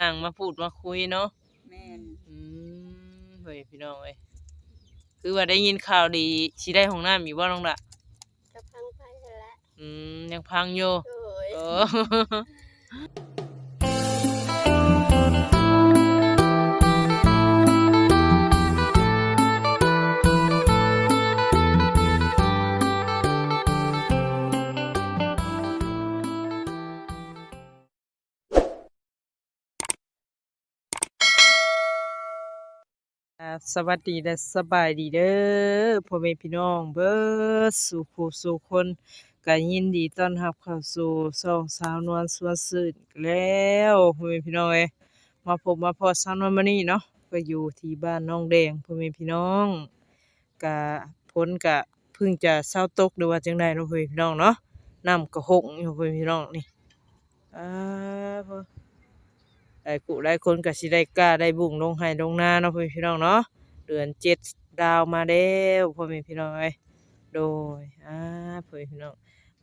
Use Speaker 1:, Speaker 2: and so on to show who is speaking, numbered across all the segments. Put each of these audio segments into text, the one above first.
Speaker 1: นั่งมาพูดมาคุยเนาะ
Speaker 2: แม่น
Speaker 1: อืมเฮ้ยพี่น้องเอ้ยคือว่าได้ยินข่าวดีสิได้ห้องน้ำอีกบ่น้องละ
Speaker 3: กระพังไปแล้ว
Speaker 1: อืมยังพังอยู่
Speaker 3: โอ้ย
Speaker 1: เออ อ่าสวัสดีและสบายดีเด้อพ่อแม่พี่น้องเบิดสู่ผู้สู่คนก็ยินดีต้อนรับเข้าสู่ช่องสาวนวลสวนสื่นแล้วพ่อแม่พี่น้องเอ้ยมาพบมาพอสาวนวลมื้อนี้เนาะก็อยู่ที่บ้านน้องแดงพ่อแม่พี่น้องก็พ้นก็เพิ่งจะเช้าตกหรือว่าจังไดเนาะพ่อแม่พี่น้องเนาะน้ำก็หกอยู่พ่อแม่พี่น้องนี่อ่าพ่อ หลายกุหลายคนก็สิได้กล้าได้บุ่งลงไห้ลงนาเนาะพ่อแม่พี่น้องเนาะเดือนเจ็ดดาวมาแล้วพ่อแม่พี่น้องเอ้ยโดยอ่าพ่อแม่พี่น้อง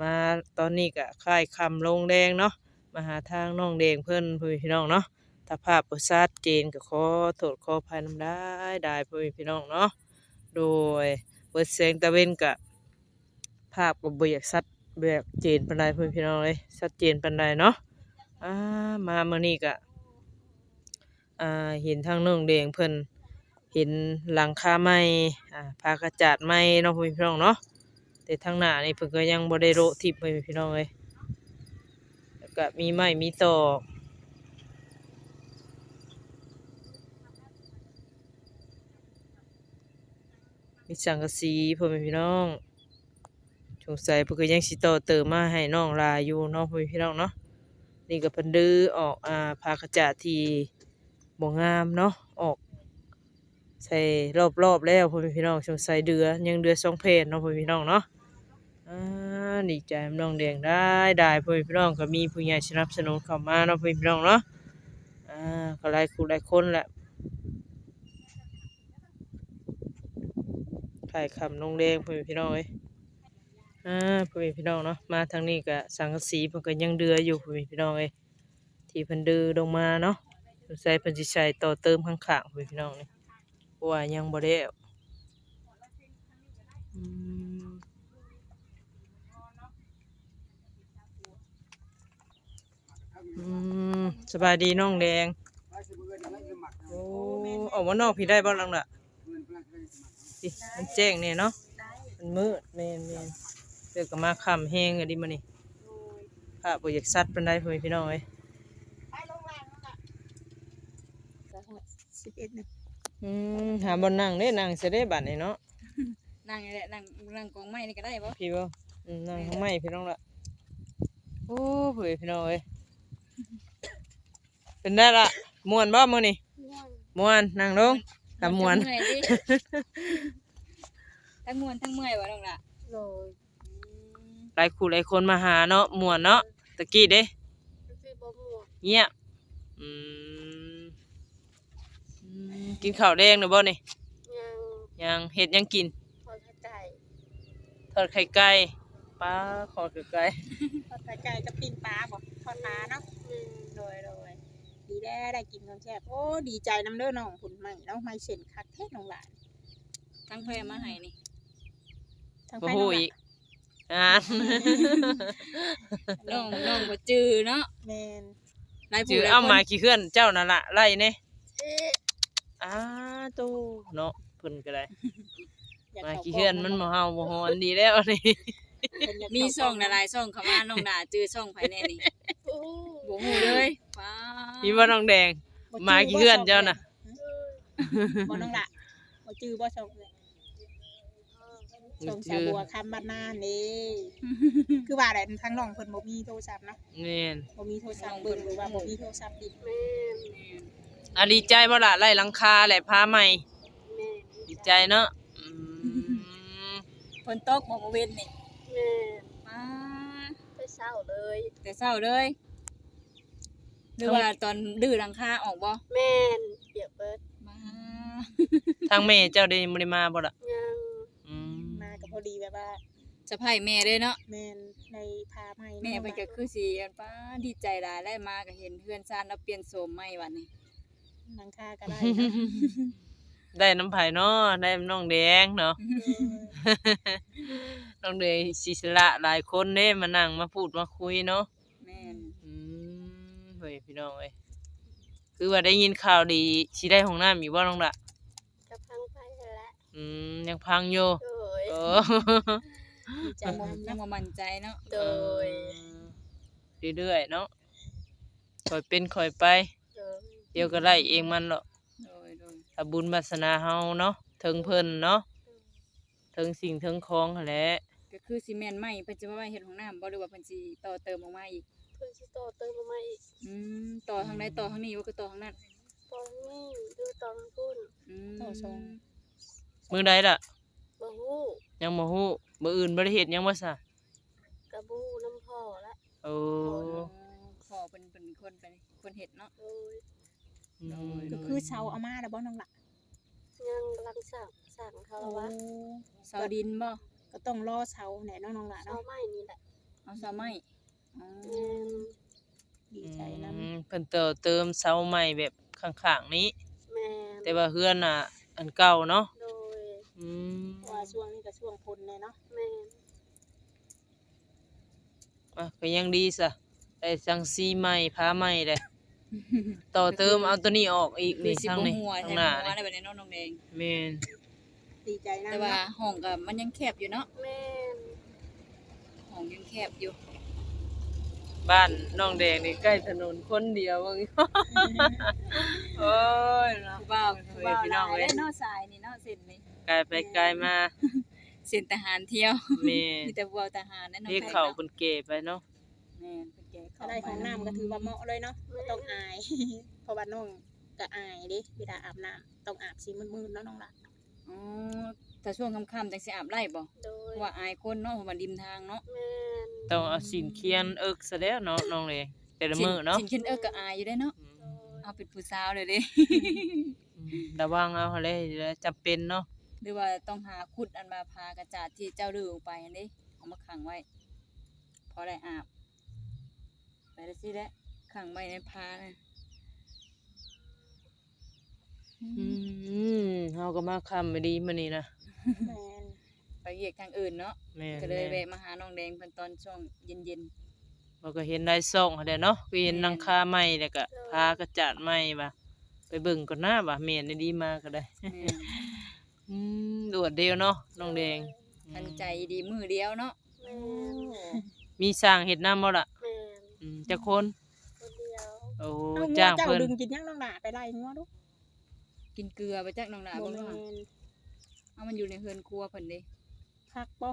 Speaker 1: มาตอนนี้ก็ค่ายคำลงแดงเนาะมาหาทางน้องแดงเพิ่อนพ่อแม่พี่น้องเนาะถ้าภาพบ่ชัดเจนก็ขอโทษขออภัยน้ำได้ได้พ่อแม่พี่น้องเนาะโดยเปิดแสงตะเวนก็ภาพก็บ่อยกชัดแบบเจนปานใดพ่อแม่พี่น้องเอ้ยชัดเจนปานใดเนาะอ่ามาเมื้อนี้ก็ อ่าเห็นทางน้องแดงเพิ่นเห็นหลังคาไม้อ่าพากระจาดไม้เนาะพ่อแม่พี่น้องเนาะแต่ทางหน้านี่เพิ่นก็ยังบ่ได้โลทิพย์พ่อแม่พี่น้องเอ้ยแล้วก็มีไม้มีตอกมีสังกะสีพ่อแม่พี่น้องสงสัยเพิ่นก็ยังสิต่อเติมมาให้น้องลาอยู่เนาะพ่อแม่พี่น้องเนาะนี่ก็เพิ่นดื้อออกอ่าพากระจาดที่ บ่งามเนาะออก ใส่รอบๆแล้วพ่อพี่น้องสงสัยเดือยังเดือสองเพศเนาะพ่อพี่น้องเนาะอ่าดีใจกับน้องแดงได้ได้พ่อพี่น้องก็มีผู้ใหญ่สนับสนุนเข้ามาเนาะพ่อพี่น้องเนาะอ่าก็หลายคู่หลายคนแหละถ่ายคำน้องแดงพ่อพี่น้องเอ้ยอ่าพ่อพี่น้องเนาะมาทางนี้ก็สังกะสีเพิ่นก็ยังเดืออยู่พ่อพี่น้องเอ้ยที่เพิ่นดือลงมาเนาะ สงสัยเพิ่นสิใช้ต่อเติมข้างๆพี่น้องนี่เพราะว่ายังบ่ได้เอาอืมสบายดีน้องแดง โอ้ออกมานอกพี่ได้บ่ลังล่ะสิมันแจ้งเนี่ยเนาะ มันมืดแม่นแม่นเดี๋ยวก็มาคำแฮงอะดิมื้อนี้พระบ่อยากสัตว์ปานใดเพิ่นพี่น้องเอ้ย
Speaker 2: สิบเอ็ดนะ
Speaker 1: อืมหาบนนั่งเด้นั่งเสยได้บัดนี่เนาะ
Speaker 2: นั่งนี่แหละนั่งนั่งกองไม้นี่ก็ได้บ่
Speaker 1: พี่บ่อืมนั่งข้างไม่พี่น้องละโอ้เฮ้ยพี่น้องเอ้ยเป็นได้ละม่วนบ่มื้อนี้
Speaker 3: ม่วง
Speaker 1: ม่วนนั่งลงทำม่วน
Speaker 2: เมื่อยดิ ทั้งม่วนทั้งเมื่อยบ่น้องล่ะ
Speaker 3: โดย
Speaker 1: หลายคู่หลายคนมาหาเนาะม่วนเนาะตะกี้เด้
Speaker 3: คือบ่ม่วง
Speaker 1: เงียบอืมอืม กินข้าวแดงเด้อบ่นี่
Speaker 3: ยัง
Speaker 1: ยังเฮ็ดหยังกิน
Speaker 3: พอเข้าใจ
Speaker 1: ทอดไข่ไก่ปลาขอดไข่ไก่
Speaker 2: ทอดไก่กับปิ้งปลาบ่ทอดปลาเนาะ
Speaker 3: อืม
Speaker 2: โดยโดยดีแด้ได้กินของแซ่บโอ้ดีใจน้ำเด้อน้องผุนใหม่แล้วไม่เส้นคักแท้น้องหลานทั้งแพรมาให้นี่ทั้ง
Speaker 1: บ่
Speaker 2: แพร
Speaker 1: ฮู้อีกอ่าน
Speaker 2: น้องน้องบ่จือเนาะแม่นหลายผู้
Speaker 1: จือ
Speaker 2: หลย
Speaker 1: เอา
Speaker 2: คน
Speaker 1: มาขี้เขื่อนเจ้านั่นล่ะไล่เน่
Speaker 3: เอ๊ะ
Speaker 1: อ้าโตเนาะเพิ่นก็ได้
Speaker 2: อยาก
Speaker 1: มา
Speaker 2: ข้
Speaker 1: ขี้เขื่อนมันบ่เฮาบ่ฮอนดีแล้วนี่
Speaker 2: มีช่องหลายๆช่องเข้ามาน้องดาจือช่องภายในนี่
Speaker 3: โอ้
Speaker 2: บ่ฮู้เลยป้า
Speaker 1: มีบ่น้องแดง มาขี้เขื่อนเจ้าน่ะ
Speaker 2: บ่น้องละบ่จื้อบ่ช่องเลยช่องสาวบัวคำบ้านนานนี่คือว่าแหละทางน้องเพิ่นบ่มีโทรศัพท์เนาะ
Speaker 1: แม่น
Speaker 2: บ่มีโทรศัพท์เบิ่งหรือว่าบ่มีโทรศัพท์ดิบ
Speaker 3: แม่น
Speaker 1: อะดีใจบ่ล่ะไล่หลังคาแหละพาใหม่
Speaker 3: แม่น
Speaker 1: ดีใจเนาะอืม
Speaker 2: ฝนตกบ่มื้อเว้นนี่
Speaker 3: แม่น
Speaker 2: ป้า
Speaker 3: ไปเศร้าเลย
Speaker 2: แต่เช้าเลยหรือว่าตอนดื้อหลังคาออกบ่
Speaker 3: แม่นเปียกเบิด
Speaker 2: มา
Speaker 1: ทางแม่เจ้าได้บ่ได้มาบ่ล่ะ
Speaker 3: ยัง
Speaker 1: อืม
Speaker 2: มาก็พอดีแบบว่า
Speaker 4: สะใภ้แม่เด้เนาะ
Speaker 2: แม่นในพาใหม่
Speaker 4: แม่เพิ่นก็คือสิอันป้าดีใจหลายได้มาก็เห็นเพื่อนซ่านแล้วเปลี่ยนโสมใหม่วันนี้
Speaker 2: หลังคาก็ได้เนาะ
Speaker 1: ได้น้ำไผ่เนาะได้น้องแดงเนาะ น้องแดงสิสละหลายคนเด้มานั่งมาพูดมาคุยเนาะ
Speaker 4: แม่น
Speaker 1: อืมเฮ้ยพี่น้องเอ้ยคือว่าได้ยินข่าวดีสิได้ห้องน้ำอยู่บ่น้องละ
Speaker 3: กระพังไปแล้ว
Speaker 1: อืมยังพังอยู่
Speaker 3: โดย
Speaker 1: เออ
Speaker 2: ดีใจ
Speaker 4: ยังบ่
Speaker 2: นำ
Speaker 4: ยัง
Speaker 2: เนาะ
Speaker 4: บ่มั่นใจเนาะ
Speaker 3: โดย
Speaker 1: เรื่อยๆเนาะค่อยเป็นค่อยไป
Speaker 3: โดย
Speaker 1: เดี๋ยวก็ได้เองมันหรอก
Speaker 4: โดยโดย
Speaker 1: ถ้าบุญวาสนาเฮาเนาะถึงเพิ่นเนาะถึงสิ่งถึงของหั้นแหละ
Speaker 4: ก็คือสิแม่นใหม่เพิ่นจะมาไว้เฮ็ดห้องน้ำบ่หรือว่าเพิ่นสิต่อเติมออกมาอีก
Speaker 3: เพื่อนสิต่อเติมมาอีก
Speaker 4: อืมต่อทางใดต่อทางนี้บ่คือต่อทางนั้น
Speaker 3: ตอนนี้ดูตอนพุ่น
Speaker 4: อืม
Speaker 2: ต่อชง
Speaker 1: มื้อใดล่ะ
Speaker 3: บ่ฮู้
Speaker 1: ยังบ่ฮู้มื้ออื่นบ่ได้เฮ็ดหยังบ่ซะ
Speaker 3: กระบูน้ำพ่อละ
Speaker 1: โอ้
Speaker 4: พ่อเพิ่นเป็นคนไปคนเฮ็ดเนาะ
Speaker 3: โดย
Speaker 1: อืม
Speaker 2: ก็คือเชาเอามาแล้วบ่น้องละ
Speaker 3: ยังกำลังสั่งสั่งเขา
Speaker 2: โอ้
Speaker 3: ละวะ
Speaker 4: เสาดินบ่
Speaker 2: ก็ต้องรอเชาแหน่เนาะน้องละ
Speaker 3: เอา
Speaker 2: เนาะ
Speaker 3: ไม้นี่แหละ
Speaker 4: เอาเสาไม้อ๋อ
Speaker 3: แม่น
Speaker 2: ดีใจนำ
Speaker 1: อืมเพิ่นเติมเติมเสาใหม่แบบข้างๆนี้
Speaker 3: แม่น
Speaker 1: แต่ว่าเฮือนน่ะ อันเก่าเนาะ
Speaker 3: โดย
Speaker 1: อืม
Speaker 2: เพราะว่าช่วงนี้ก็ช่วงพ้นเลยเนาะ
Speaker 3: แม่น
Speaker 1: อะก็ยังดีซะได้สังสีใหม่ผ้าใหม่เลย ต่อเติมเอาตัวนี้ออกอีก
Speaker 4: คือ
Speaker 1: นี่
Speaker 4: สิ
Speaker 1: ทาง
Speaker 4: บ่
Speaker 1: นี้
Speaker 4: หัว
Speaker 1: ทาง
Speaker 4: ใช่
Speaker 1: หน้า
Speaker 4: หัว
Speaker 1: นี่
Speaker 4: ได้แบบนี้เนาะน้องแดง
Speaker 1: แม่น
Speaker 2: ดีใจนำ
Speaker 4: แต่ว่า
Speaker 2: เนาะ
Speaker 4: ห้องก็มันยังแคบอยู่เนาะ
Speaker 3: แม่น
Speaker 4: ห้องยังแคบอยู่
Speaker 1: บ้านน้องแดงนี่ใกล้ถนนคนเดียวว่างี้โอ้ยเนาะ
Speaker 4: ผู้บ่าว
Speaker 1: เฮ้
Speaker 4: ผู้
Speaker 1: ย
Speaker 4: บ่าว
Speaker 1: พี่น้อง
Speaker 4: หลาย
Speaker 1: เอ้ย
Speaker 4: เด้เนาะสายนี่เนาะเส้นนี้
Speaker 1: ไกลไปไกลมา
Speaker 4: เส้นทหารเที่ยว
Speaker 1: แม่
Speaker 4: มีแต่ผู้บ่าวทหารนั่นน้อง
Speaker 1: เรียก
Speaker 4: แดง
Speaker 1: เขา
Speaker 4: เนาะ
Speaker 1: คนเก๋ไปเนาะ
Speaker 4: แม่น เพิ่นแก่
Speaker 2: ถ้า
Speaker 4: เข้า
Speaker 2: ได้ของน้ำก็ถือว่าเหมาะเลยเนาะบ่ต้องอาย เพราะว่าน้องก็อายเด้เวลาอาบน้ำต้องอาบสีมืดๆเนาะน้องละ
Speaker 4: อ๋อถ้าช่วงค่ำๆจังสิอาบไล่บ่
Speaker 3: โดย
Speaker 4: เพราะว่าอายคนเนาะเพราะว่าริมทางเนาะ
Speaker 3: แม่น
Speaker 1: ต้องเอาสินเคียนเอิกซะแล้วเนาะน้องแดงแต่ละมื้อเนาะ
Speaker 4: สินเข็นเอิกก็อายอยู่ได้เนาะ
Speaker 1: อืม
Speaker 3: โดย
Speaker 4: เอาเป็นผู้สาวเลยเด้
Speaker 1: อืมระวังเอาหั่นเลยจำเป็นเนาะ
Speaker 4: หรือว่าต้องหาขุดอันมาพากระจาดที่เจ้าดื้อออกไปอันนี้เอามาขังไว้ พอได้อาบไป แล้วสิแหละขังไว้ในพาน่ะ
Speaker 1: อืมเฮาก็มาคำไม่ดีมื้อนี้นะ
Speaker 2: แม่น
Speaker 4: ไปเหยียกทางอื่นเนาะ
Speaker 1: แม่น
Speaker 4: ก็เลย
Speaker 1: แม่
Speaker 4: แวะมาหาน้องแดงเพิ่นตอนช่วงเย็น
Speaker 1: บ่ก็เห็นได้ซ่องหั่นแหละเนาะก็เห็นนังคาใหม่แล้วก็พากระจาดใหม่ว่าไปเบิ่งก่อนหน้าว่าแม่นได้ดีมาก็ได้
Speaker 4: ๆแม่น
Speaker 1: อืมดวดเดียวเนาะน้องแดง
Speaker 4: ทันใจดีมือเดียวเนาะ
Speaker 3: แม่น
Speaker 1: มีสร้างเฮ็ดน้ำบ่ล่ะ
Speaker 3: แม่น
Speaker 1: อืม จักคน
Speaker 3: คนเดียว
Speaker 1: โอ้
Speaker 2: เอางัว
Speaker 1: จ้าง
Speaker 2: เจ้า
Speaker 1: เพิ่น
Speaker 2: ดึงกินยังน้องละไปไล่งัวดู
Speaker 4: กินเกลือไปจักน้องหลา
Speaker 2: บ่
Speaker 4: บ่
Speaker 2: แม่
Speaker 4: รู้ว่านเอามันอยู่ในเฮือนครัวเพิ่นเด้
Speaker 2: พักบ่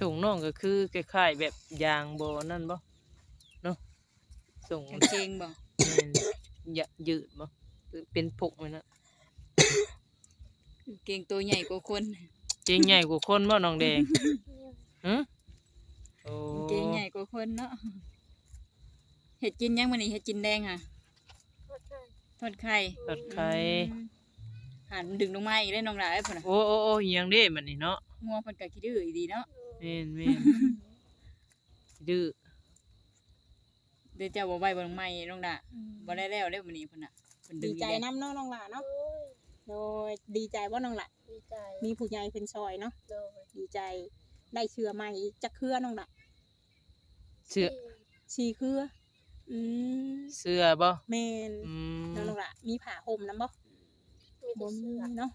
Speaker 1: ส่งน้องก็คือคล้ายๆแบบยางบ่นั่นบ่เนาะส่ง
Speaker 4: กางเกงบ่
Speaker 1: แม่นยะยืดบ่หรือเป็นพกไว้นะ
Speaker 4: กางเกงตัวใหญ่กว่าคน
Speaker 1: เจงใหญ่กว่าคนบ่น้องแดงหึโอ้
Speaker 4: กางเกงใหญ่กว่าคนเนาะ เฮ็ดกินยังมื้อนี้เฮ็ดกินแดงค่ะ
Speaker 3: โทษค่ะ
Speaker 4: ทอดไข่
Speaker 1: ตัดไข่
Speaker 4: หันดึงลงมาอีกได้น้องหลาไอ้พุ่นน่ะ
Speaker 1: โอ้โอ้โอ้อิหยังเด้บัดนี้เนาะ
Speaker 4: งัวเพิ่นก็ขี้ดื้ออีดีเนาะ
Speaker 1: แม่นแม่นดื้อ
Speaker 4: เดี๋ยวเจ้าบ่ไว้บ่ลงไม้น้องหลาบ่ได้แล้วเด้อมื้อนี้เพิ่นน่ะเพิ่นดึ
Speaker 2: ดี
Speaker 4: งอี
Speaker 2: ใจ
Speaker 4: ได้
Speaker 2: น้ำเนาะน้องละเนาะ
Speaker 3: โดย
Speaker 2: โดยดีใจว่าน้องละ
Speaker 3: ดีใจ
Speaker 2: มีผู้ใหญ่เป็นซอยเนาะ
Speaker 3: โดย
Speaker 2: ดีใจได้เชื่อใหม่อีกจักเครือน้องละ
Speaker 1: เสื้อ
Speaker 2: ชีเครือ อืม
Speaker 1: เสื้อบ่
Speaker 2: แม่น
Speaker 1: อืม
Speaker 2: น้องน้องละมีผ้าห่มนํบ่
Speaker 3: มี
Speaker 2: บ่
Speaker 3: แต่
Speaker 2: มี
Speaker 3: เสื้อ
Speaker 2: เนาะ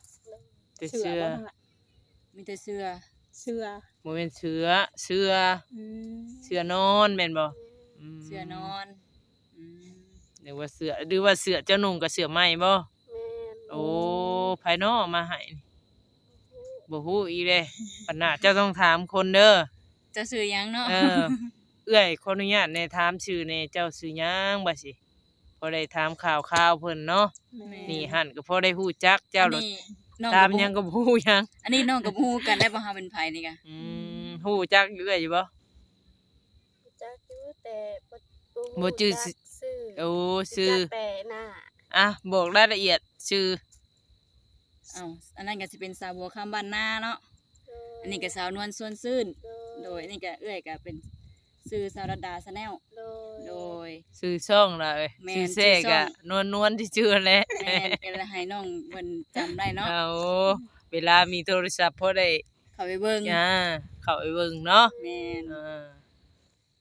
Speaker 1: แต่
Speaker 2: เสื้อ
Speaker 1: เสื้อ
Speaker 2: บ่น้องละ
Speaker 4: มีแต่เสื้อ
Speaker 2: เสื้อ
Speaker 1: บ่แม่นเสื้อเสื้อ
Speaker 2: อืม
Speaker 1: เสื้อนอนแม่นบ่ม
Speaker 4: เสื้อนอนอืม
Speaker 1: หรือว่าเสื้อหรือว่าเสื้อเจ้านุ่งกับเสื้อไหมบ่
Speaker 3: แม่น
Speaker 1: โอ้ภายนอกมาให้นี่บ่ฮู้อีเด้ปัญหาเจ้าต้องถามคนเด้อ
Speaker 4: จะซื้อหยังเนาะ
Speaker 1: เออ เอื้อยขออนุญาตในถามชื่อในเจ้าชื่อหยังบ่สิพอได้ถามข่าวข่าวๆเพิ่นเนาะ
Speaker 2: แม่
Speaker 1: นี่หั่นก็พอได้ฮู้จักเจ้า
Speaker 4: อัน
Speaker 1: หรอก
Speaker 4: นี้น้อง
Speaker 1: ตาม
Speaker 4: กับ
Speaker 1: หยังก็บ่ฮู้หยัง
Speaker 4: อันนี้น้องกับฮู้กันได้บ่เฮาเป็นไผนี่กะ
Speaker 1: อืมฮู้จักอยู่เอื้อยอยู่บ่
Speaker 3: จักอยู่แต่บ่
Speaker 1: บ่จื้อสิ
Speaker 3: จักชื่อ
Speaker 1: โอ้ชื่อ
Speaker 3: จักแต่หน้า
Speaker 1: อะบอกรายละเอียดชื่อ
Speaker 4: เอ้าอันนั้นก็สิเป็นสาวบัวข้ามบ้านนาเนาะ
Speaker 3: โดย
Speaker 4: อันนี้ก็สาวนวลส่วนซื่น
Speaker 3: โด
Speaker 4: โด
Speaker 3: ย
Speaker 4: ยอันนี้ก็เอื้อยก็เป็น ซื้อสาวรัดดาชาแนล
Speaker 3: โดย
Speaker 4: โดย
Speaker 1: ชื่อช่องล่ะเอ้ย
Speaker 4: แม่น
Speaker 1: ชื่อเซก
Speaker 4: ชื่อช่อ
Speaker 1: อะ
Speaker 4: ง
Speaker 1: นวลนวลที่ชื่อแหละ
Speaker 4: แม่นก็เลยให้น้องเพิ่นจำได้เนาะ
Speaker 1: เอาเวลามีโทรศัพท์พอได้
Speaker 4: เข้าไปเบิ่ง
Speaker 1: อ่าเข้าไปเบิ่งเนาะ
Speaker 4: แม่น
Speaker 1: อ่า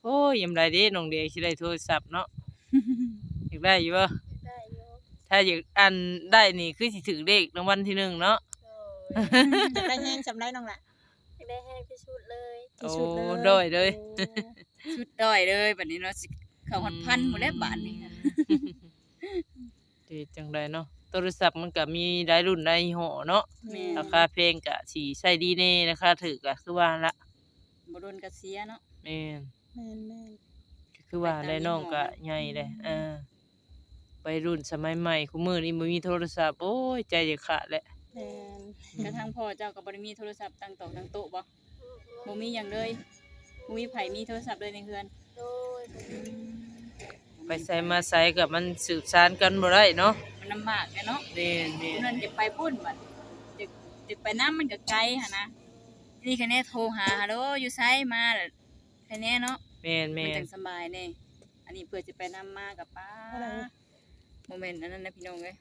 Speaker 1: โอ้ยยามใดเด้น้องเดียสิได้โทรศัพท์เนาะอยากได้อยู่บ่
Speaker 3: ได้อยู่
Speaker 1: ถ้าอยากอันได้นี่คือสิถึงเลขรางวัลที่หนึ่งเนาะ
Speaker 3: โดย
Speaker 2: จะได้แห้งจำได้น้องละ
Speaker 3: ได้แห้งที่สุดเลย
Speaker 2: ที่สุดเลย
Speaker 1: โอ้ ด้อยเลย
Speaker 4: ชุดด้อยเลยบัดนี้เนาะสิเข้าฮอดพันหมดแล้วบาทนี่ค่ะ
Speaker 1: ดีจังไดเนาะโทรศัพท์มันก็มีหลายรุ่นหลายยี่ห้อเนาะ
Speaker 4: แม่
Speaker 1: ราคาเพลงก็สิใช้ดีแน่ราคาถูกก็คือว่าละ
Speaker 4: บ่โดนกระเสียเนาะ
Speaker 1: แม่น
Speaker 2: แม่นแม่น
Speaker 1: ก็คือว่า
Speaker 4: ไปตาม
Speaker 1: ได้น้อง
Speaker 4: ยี่ห้อ
Speaker 1: ก็ใหญ่เลยอ่าไปรุ่นสมัยใหม่คุมื้อนี้บ่มีโทรศัพท์โอ้ยใจจะขาดแหละ
Speaker 2: แม่น
Speaker 4: กระทั่งพ่อเจ้าก็บ่ได้มีโทรศัพท์ตั้งโต๊ะตั้งโต๊ะบ่บ่มีหยังเลยบ่ มีไผมีโทรศัพท์เลยในเฮือน
Speaker 3: โดย
Speaker 1: ไปใส่มาใส่กับมันสืบสานกันบ่ได้เนาะ
Speaker 4: มันลำบากแหละเนาะ
Speaker 1: แม่นแม่น
Speaker 4: เงินจะไปพุ่นบัดจะจะไปน้ำมันก็ไกลหั่นนะนี่คะแนนโทรหาฮัลโหลอยู่ไสมาล่ะคะแนนเนาะ
Speaker 1: แม่น
Speaker 4: มั
Speaker 1: แม่
Speaker 4: น
Speaker 1: น
Speaker 4: จังสบายแน่อันนี้เพื่อจะไปนำมากับป้าโมเมนต์อันนั้นนะพี่น้องเอ้ย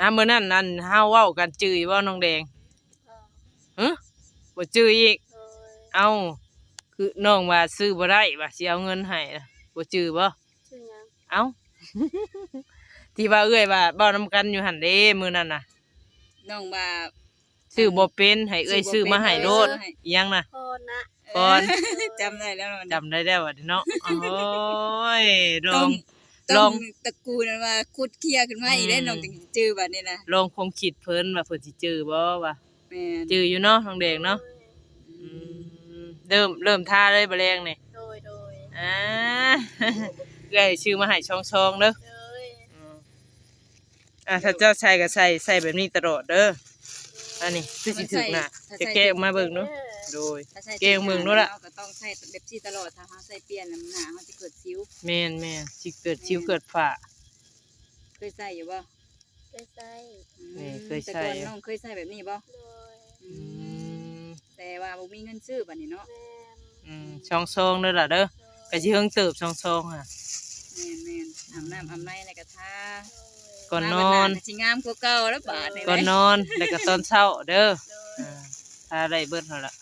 Speaker 1: อะมื้อนั้นนั่นเฮาเว้ากันจื้อบ่น้องแดง
Speaker 3: เออ
Speaker 1: หึบ่จื้ออีก
Speaker 3: โดย
Speaker 1: เอา คือน้องว่าซื้อบ่ได้ว่าสิเอาเงินให้น่ะบ่จื้อบ่
Speaker 3: ชื่อหยัง
Speaker 1: เอา ที่ว่าเอ้อยว่าเว้านำกันอยู่หั่นเด้มื้อนั้นน่ะ
Speaker 4: น้องว่า
Speaker 1: ซื้อบ่เป็นให้เอ้อย
Speaker 4: ซื้
Speaker 1: ซื้
Speaker 4: อ
Speaker 1: อ
Speaker 4: บ่เป็น
Speaker 1: มาให้โลด
Speaker 4: เอ้ยซื้อให้
Speaker 1: อิหยังน่ะ
Speaker 3: พ่อนะ
Speaker 1: ก่อน
Speaker 4: จำได้แล้วมัน
Speaker 1: จำได้แล้วว่าเนาะโอ้ยล
Speaker 4: ต้
Speaker 1: อ
Speaker 4: อง
Speaker 1: ง
Speaker 4: ต้
Speaker 1: ล
Speaker 4: อ
Speaker 1: อง ง
Speaker 4: ตระกูลนั้นว่าคุดเคลียร์ขึ้นมาอีกได้
Speaker 1: อืม
Speaker 4: น้องถึงจื้อบัดนี้นะ
Speaker 1: ลองคงคิดเพิ่นว่าเพิ่นสิจื้อบ่ว่า
Speaker 4: แม่น
Speaker 1: จื้ออยู่เนาะน้องแดงเนาะอืม เริ่มเริ่มท่าเลยบ่แรงนี่
Speaker 3: โดยโดย
Speaker 1: อ่าเอ้อยชื่อมาให้ช่องๆเด้อ
Speaker 3: โดย
Speaker 1: อืมอะถ้าเจ้าใส่ก็ใส่ใส่แบบนี้ตลอดเด้ออันนี้คือสิถึกน่ะจะแกะออกมาเบิ่งเนาะโดย
Speaker 4: ถ้าใส่
Speaker 1: เกงเมืองนู้นล่ะ
Speaker 4: เราก็ต้องใส่แบบที่ตลอดถ้าเฮาใส่เปลี่ยนแล้วมันหนามันจะเกิดซิว
Speaker 1: แม่นแม่นสิเกิดชิวเกิดฝ่า
Speaker 4: เคยใส่อยู่บ่
Speaker 3: ได้ใส่
Speaker 1: นี่เคย
Speaker 4: แต่
Speaker 1: ใส่
Speaker 4: ก่อนน้องเคยใส่แบบนี้บ่
Speaker 3: โดย
Speaker 1: อืม
Speaker 4: แต่ว่าบ่มีเงินซื้อบัดนี้เนาะ
Speaker 3: แม่น
Speaker 1: อืมช่องซองเด้อล่ะเด้อ
Speaker 3: โดย
Speaker 1: ก็สิเฮิงเติบช่องซองอะ
Speaker 4: แม่นแม่นอาบน้ำอาบในในกระทา
Speaker 1: ก่อนน
Speaker 4: มา
Speaker 1: อ
Speaker 4: บัด
Speaker 1: น
Speaker 4: หาสิงามกว่าเก่าแล้วบาดนี่
Speaker 1: ก่อน
Speaker 4: แหละ
Speaker 1: นอนแล้วก็ตอนเช้าเด้อ
Speaker 3: โดย
Speaker 1: อ่าทาได้เบิดเท่าล่ะ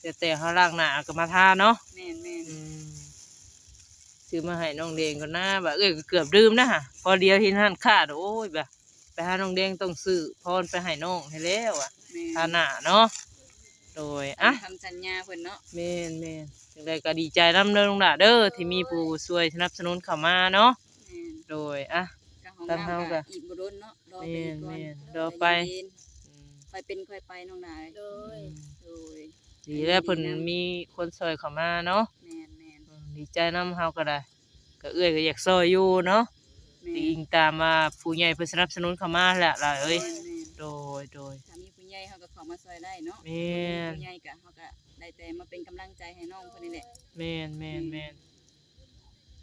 Speaker 1: แต่แต่เฮาล้างหน้าก็มาทาเนาะ
Speaker 4: แม่นแม่น
Speaker 1: อืมซื้อมาให้น้องเดงก่อนนะบ่าเอ้ยก็เกือบลืมนะฮะพอเดียวที่นั่นขาดโอ้ยแบบไปหาน้องเดงต้องซื้อพรไปให้น้องให้แล้วอะ
Speaker 4: แม่
Speaker 1: ทาหน้าเนาะ โดยอะ
Speaker 4: ทำสัญญาเพิ่นเนาะ
Speaker 1: แม่นแม่นจังไดก็ดีใจนำเด้อลุงหล่ะเด้อที่มีผู้ช่วยสนับสนุนเข้ามาเนาะ
Speaker 4: แม่น
Speaker 1: โดยอะ
Speaker 4: ก็ของ
Speaker 1: ตามเฮา
Speaker 4: เรา
Speaker 1: ก็
Speaker 4: ก็อีกบ่โดนเนาะรอไปอีกก่อน
Speaker 1: แม่นๆรอไป
Speaker 4: ใจเย็น
Speaker 1: อืม
Speaker 4: ๆค่อยเป็นค่อยไปน้องนาย
Speaker 3: โดย
Speaker 4: โดย
Speaker 1: ดีแล้วเพิ่นมีคนช่วยเข้ามาเนาะ
Speaker 4: แม่นแม่น
Speaker 1: อืมดีใจนำเฮาก็ได้ก็เอื้อยก็อยากช่วยอยู่เนาะ
Speaker 4: แม่น
Speaker 1: อิงตามมาผู้ใหญ่เพิ่นสนับสนุนเข้ามาแหละล่ะเอ้ย
Speaker 4: แม่นแม่น
Speaker 1: โดยโดย
Speaker 4: ถ้ามีผู้ใหญ่เขาก็เข้ามาช่วยได้เนาะ
Speaker 1: แม่น
Speaker 4: ผู้ใหญ่ก็เขาก็ได้แต่มาเป็นกำลังใจให้น้องคนนี้แหละ
Speaker 1: แม่นแม่นแม่น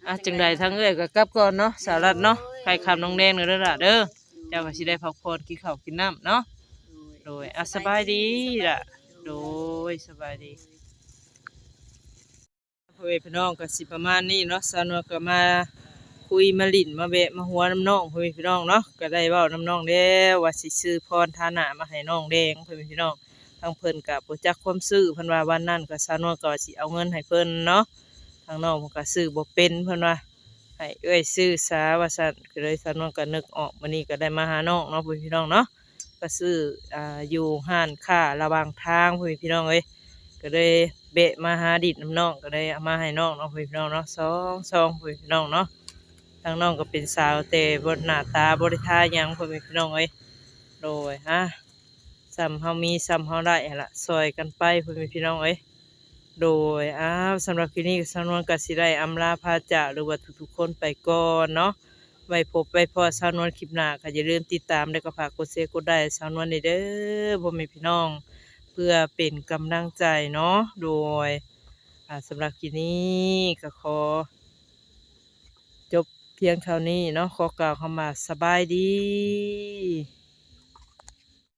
Speaker 1: อะจังใดทั้งเอ้ยก็กลับก่อนเนาะสารัดเนาะใครคำน้องแดงเด้อล่ะเด้อเจ้าก็สิได้พักผ่อนกินข้าวกินน้ำเนาะโดยอะสบายดีล่ะโดยสบายดี พ่อแม่พี่น้องก็สิประมาณนี้เนาะสาวนวลก็มา คุยมาลิ้นมาแวะมาหัวน้ำน้องพ่อแม่พี่น้องเนาะก็ได้เว้าน้ำน้องแล้วว่าสิซื้อพรฐานะมาให้น้องแดงพ่อแม่พี่น้องทางเพิ่นก็บ่จักความซื้อเพิ่นว่าวันนั้นก็สาวนวลก็สิเอาเงินให้เพิ่นเนาะทางน้องก็ซื้อบ่เป็นเพิ่นว่าให้เอ้ยซื้อซาว่าซั่นก็เลยสาวนวลก็นึกออกมื้อนี้ก็ได้มาหาน้องเนาะพ่อพี่น้องเนาะก็ซื้ออ่าอยู่ห้านค้าระหว่างทางพ่อพี่น้องเอ้ยก็เลยเบะมาหาดิดน้ำน้องก็ได้เอามาให้น้องเนาะพ่อพี่น้องเนาะสองซองพ่อพี่น้องเนาะ ทางน้องก็เป็นสาวแต่บ่หน้าตาบ่ได้ทายังพ่อพี่น้องเอ้ยโดยฮะซ้ำเฮามีซ้ำเฮาได้ละซอยกันไปพ่อนพี่น้องเอ้ยโดยอ้าวสำหรับคลิปนี้ก็สำนวนกสิได้อำลาพาจาหรือว่าทุกๆคนไปก่อนเนาะไว้พบไว้พอสาวนวลคลิปหน้าก็อย่าลืมติดตามแล้วก็ฝากกดแชร์กดได้สาวนวลเด้อพ่อแม่พี่น้อง เพื่อเป็นกำลังใจเนาะโดยอ่าสำหรับคลิปนี้ก็ขอ พียงเท่านี้เนาะขอกล่าวคำว่าสบายดี